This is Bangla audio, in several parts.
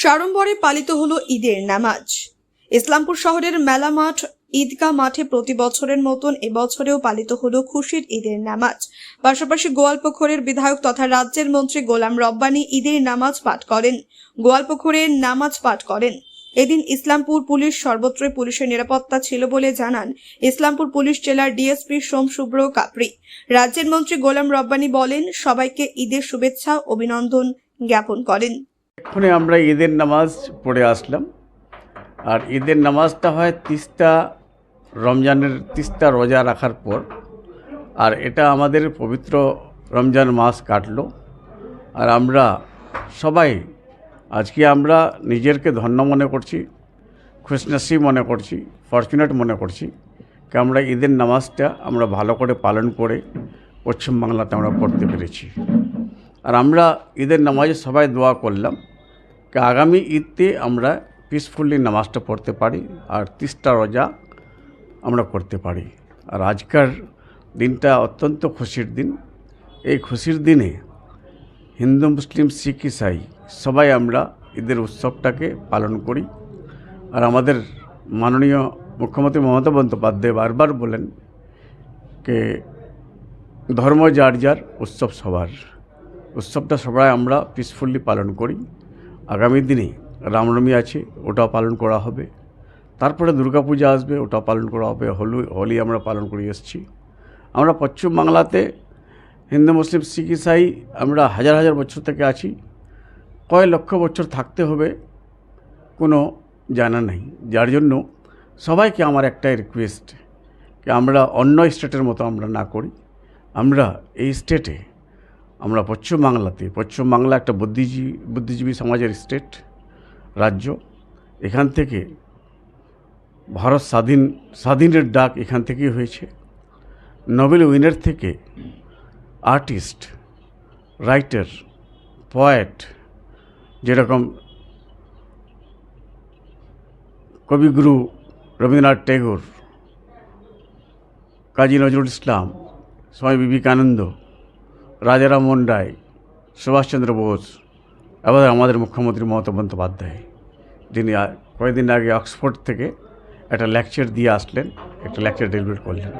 সাড়ম্বরে পালিত হলো ঈদের নামাজ। ইসলামপুর শহরের মেলা মাঠ ঈদগাহ মাঠে প্রতি বছরের মতন এবছরেও পালিত হলো খুশির ঈদের নামাজ। পাশাপাশি গোয়ালপুকুরের বিধায়ক তথা রাজ্যের মন্ত্রী গোলাম রব্বানী ঈদের নামাজ পাঠ করেন। গোয়ালপুকুরে নামাজ পাঠ করেন। এদিন ইসলামপুর পুলিশ সর্বত্রই পুলিশের নিরাপত্তা ছিল বলে জানান ইসলামপুর পুলিশ জেলার ডিএসপি সোম শুভ্র কাপড়ি রাজ্যের মন্ত্রী গোলাম রব্বানী বলেন, সবাইকে ঈদের শুভেচ্ছা, অভিনন্দন জ্ঞাপন করেন। এক্ষুনি আমরা ঈদের নামাজ পড়ে আসলাম। আর ঈদের নামাজটা হয় তিস্তা রমজানের, তিস্তা রোজা রাখার পর। আর এটা আমাদের পবিত্র রমজান মাস কাটলো। আর আমরা সবাই, আজকে আমরা নিজেরকে ধন্য মনে করছি খুশনসি মনে করছি, ফর্চুনেট মনে করছি কি আমরা ঈদের নামাজটা আমরা ভালো করে পালন করে পশ্চিমবাংলাতে আমরা পড়তে পেরেছি। আর আমরা ঈদের নামাজে সবাই দোয়া করলাম। আগামী ঈদতে আমরা পিসফুলি নামাজটা পড়তে পারি আর তিরিশটা রোজা আমরা করতে পারি। আর আজকার দিনটা অত্যন্ত খুশির দিন। এই খুশির দিনে হিন্দু, মুসলিম, শিখ, ইসাই সবাই আমরা ঈদের উৎসবটাকে পালন করি। আর আমাদের মাননীয় মুখ্যমন্ত্রী মমতা বন্দ্যোপাধ্যায় বারবার বলেন কে ধর্ম যার যার উৎসব সবার। উৎসবটা সবাই আমরা পিসফুলি পালন করি। আগামী দিনে রামনবমী আছে, ওটাও পালন করা হবে। তারপরে দুর্গাপূজা আসবে, ওটাও পালন করা হবে। হোলি হোলি আমরা পালন করে এসেছি। আমরা পশ্চিমবাংলাতে হিন্দু, মুসলিম, শিখ, ইসাই আমরা হাজার হাজার বছর থেকে আছি। কয় লক্ষ বছর থাকতে হবে, কোনো জানা নেই। যার জন্য সবাইকে আমার একটাই রিকোয়েস্ট আমরা অন্য স্টেটের মতো আমরা না করি। আমরা এই স্টেটে আমরা পশ্চিমবাংলাতে, পশ্চিমবাংলা একটা বুদ্ধিজীবী বুদ্ধিজীবী সমাজের স্টেট রাজ্য। এখান থেকে ভারত স্বাধীন, স্বাধীনের ডাক এখান থেকেই হয়েছে। নোবেল উইনার থেকে আর্টিস্ট রাইটার পয়েট যেরকম কবিগুরু রবীন্দ্রনাথ ট্যাগোর কাজী নজরুল ইসলাম, স্বামী বিবেকানন্দ রাজারাম রায় সুভাষচন্দ্র বোস, এবার আমাদের মুখ্যমন্ত্রী মমতা বন্দ্যোপাধ্যায়, যিনি কয়েকদিন আগে অক্সফোর্ড থেকে একটা লেকচার দিয়ে আসলেন, একটা লেকচার ডেলিভার করলেন।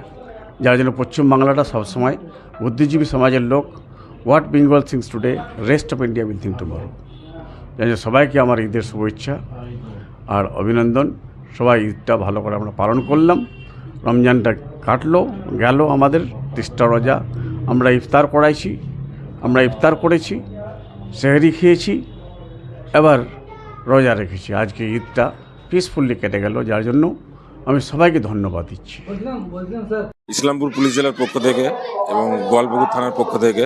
যার জন্য পশ্চিমবাংলাটা সবসময় বুদ্ধিজীবী সমাজের লোক what Bengal thinks today rest of India will think tomorrow যার জন্য সবাইকে আমার ঈদের শুভেচ্ছা আর অভিনন্দন। সবাই ঈদটা ভালো করে আমরা পালন করলাম। রমজানটা কাটলো, গেল আমাদের তিস্তা রোজা। আমরা ইফতার করাইছি, আমরা ইফতার করেছি, সেহরি খেয়েছি, এবার রোজা রেখেছি। আজকে ঈদটা পিসফুলি কেটে গেল, যার জন্য আমি সবাইকে ধন্যবাদ দিচ্ছি। ইসলামপুর পুলিশ জেলার পক্ষ থেকে এবং গোয়ালপুকুর থানার পক্ষ থেকে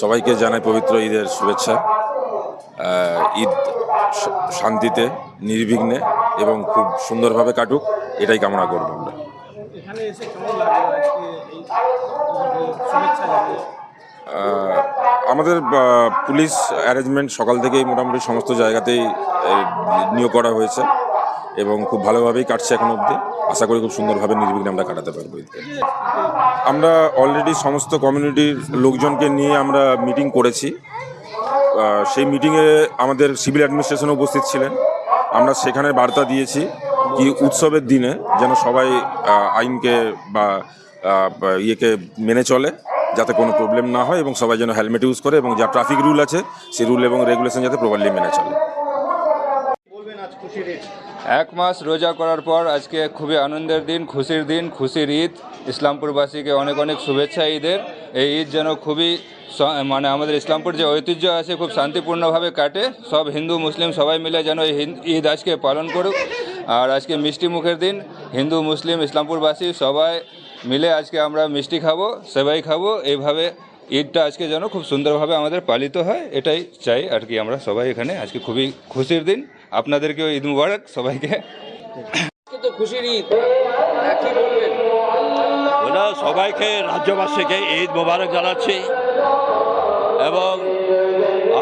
সবাইকে জানাই পবিত্র ঈদের শুভেচ্ছা। ঈদ শান্তিতে, নির্বিঘ্নে এবং খুব সুন্দরভাবে কাটুক, এটাই কামনা করব আমরা। এখানে এসে কেমন আমাদের পুলিশ অ্যারেঞ্জমেন্ট সকাল থেকেই মোটামুটি সমস্ত জায়গাতেই নিয়োগ করা হয়েছে এবং খুব ভালোভাবেই কাটছে এখন অবধি। আশা করি খুব সুন্দরভাবে নির্বিঘ্নে আমরা কাটাতে পারব আমরা অলরেডি সমস্ত কমিউনিটির লোকজনকে নিয়ে আমরা মিটিং করেছি। সেই মিটিংয়ে আমাদের সিভিল অ্যাডমিনিস্ট্রেশনে উপস্থিত ছিলেন। আমরা সেখানে বার্তা দিয়েছি। কি উৎসবের দিনে যেন সবাই আইনকে বা ইয়েকে মেনে চলে, যাতে কোনো প্রবলেম না হয় এবং সবাই যেন হেলমেট ইউজ করে এবং যা ট্রাফিক রুল আছে, সেই রুল এবং রেগুলেশন যাতে প্রপারলি মেনে চলে। এক মাস রোজা করার পর আজকে খুবই আনন্দের দিন, খুশির দিন, খুশির ঈদ। ইসলামপুরবাসীকে অনেক অনেক শুভেচ্ছা ঈদের। এই ঈদ যেন খুবই মানে আমাদের ইসলামপুর যে ঐতিহ্য আছে, খুব শান্তিপূর্ণভাবে কাটে। সব হিন্দু, মুসলিম সবাই মিলে যেন এই ঈদ আজকে পালন করুক। আর আজকে মিষ্টি মুখের দিন হিন্দু মুসলিম ইসলামপুরবাসী সবাই মিলে আজকে আমরা মিষ্টি খাব সেবাই খাব। এইভাবে ঈদটা আজকে যেন খুব সুন্দরভাবে আমাদের পালিত হয় এটাই চাই আর কি আমরা সবাই এখানে। আজকে খুবই খুশির দিন। আপনাদেরকেও ঈদ মুবারক সবাইকে। তো খুশির ঈদ। হ্যাঁ, সবাইকে রাজ্যবাসীকে ঈদ মোবারক জানাচ্ছি। এবং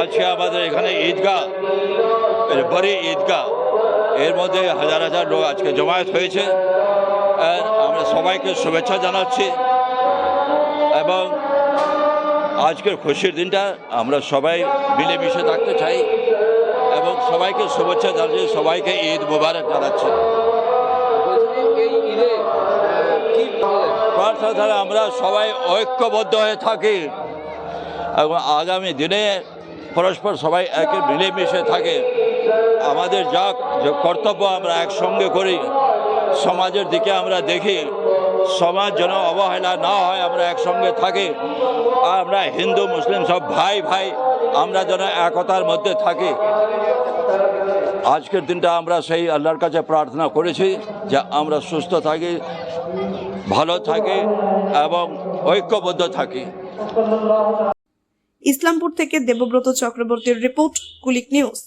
আজকে আমাদের এখানে ঈদগাহ বড়ি ঈদগাহ। এর মধ্যে হাজার হাজার লোক আজকে জমায়েত হয়েছে। আমরা সবাইকে শুভেচ্ছা জানাচ্ছি। এবং আজকের খুশির দিনটা আমরা সবাই মিলেমিশে থাকতে চাই এবং সবাইকে শুভেচ্ছা জানাচ্ছি সবাইকে ঈদ মুবারক জানাচ্ছি। প্রার্থনা ছাড়া আমরা সবাই ঐক্যবদ্ধ হয়ে থাকি এবং আগামী দিনে পরস্পর সবাই একে মিলেমিশে থাকে। আমাদের যা কর্তব্য আমরা একসঙ্গে করি, সমাজের দিকে আমরা দেখি, সমাজ যেন অবহেলা না হয়, আমরা একসঙ্গে থাকি। আমরা হিন্দু, মুসলিম সব ভাই ভাই, আমরা যেন একতার মধ্যে থাকি। আজকের দিনটা আমরা সেই আল্লাহর কাছে প্রার্থনা করেছি যে আমরা সুস্থ থাকি, ভালো থাকি এবং ঐক্যবদ্ধ থাকি। ইসলামপুর থেকে দেবব্রত চক্রবর্তীর রিপোর্ট, কুলিক নিউজ।